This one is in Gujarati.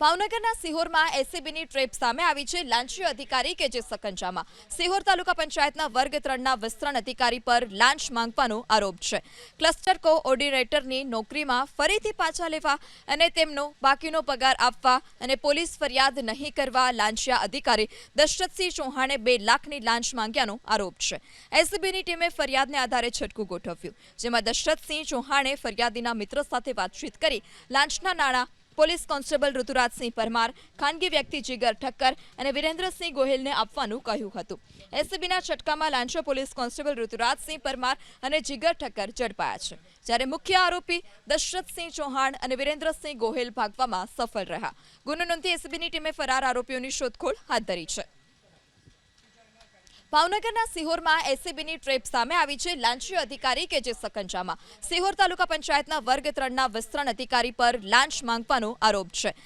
ભાવનગરના સિહોરમાં એસીબીની ટ્રેપ સામે આવી છે લાંચી અધિકારી કે જે સકંજામાં? સિહોર તાલુકા પંચાયતના વર્ગ ત્રણના વિસ્તરણ અધિકારી પર લાંચ માંગવાનો આરોપ છે. ક્લસ્ટર કો ઓર્ડિનેટરની નોકરીમાં ફરીથી પાછા લેવા અને તેમનો બાકીનો પગાર આપવા અને પોલીસ ફરિયાદ નહીં કરવા લાંચિયા અધિકારી દશરથસિંહ ચૌહાણે બે લાખની લાંચ માંગ્યાનો આરોપ છે. એસીબીની ટીમે ફરિયાદને આધારે છટકું ગોઠવ્યું, જેમાં દશરથસિંહ ચૌહાણે ફરિયાદીના મિત્ર સાથે વાતચીત કરી લાંચના નાણાં પોલીસ કોન્સ્ટેબલ ઋતુરાજસિંહ પરમાર, ખાનગી વ્યક્તિ જીગર ઠક્કર અને વિરેન્દ્રસિંહ ગોહિલને આપવાનું કહ્યું હતું. એસીબીના છટકામાં લાંચો પોલીસ કોન્સ્ટેબલ ઋતુરાજસિંહ પરમાર અને જીગર ઠક્કર ઝડપાયા છે, જ્યારે મુખ્ય આરોપી દશરથસિંહ ચૌહાણ અને વિરેન્દ્રસિંહ ગોહિલ ભાગવામાં સફળ રહ્યા. ગુનો નોંધી એસીબીની ટીમે ફરાર આરોપીઓની શોધખોળ હાથ ધરી છે. ભાવનગરના સિહોરમાં એસીબીની ટ્રેપ સામે આવી છે લાંચી અધિકારી કે જે સકંજામાં. સિહોર તાલુકા પંચાયતના વર્ગ ત્રણના વિસ્તરણ અધિકારી પર લાંચ માંગવાનો આરોપ છે.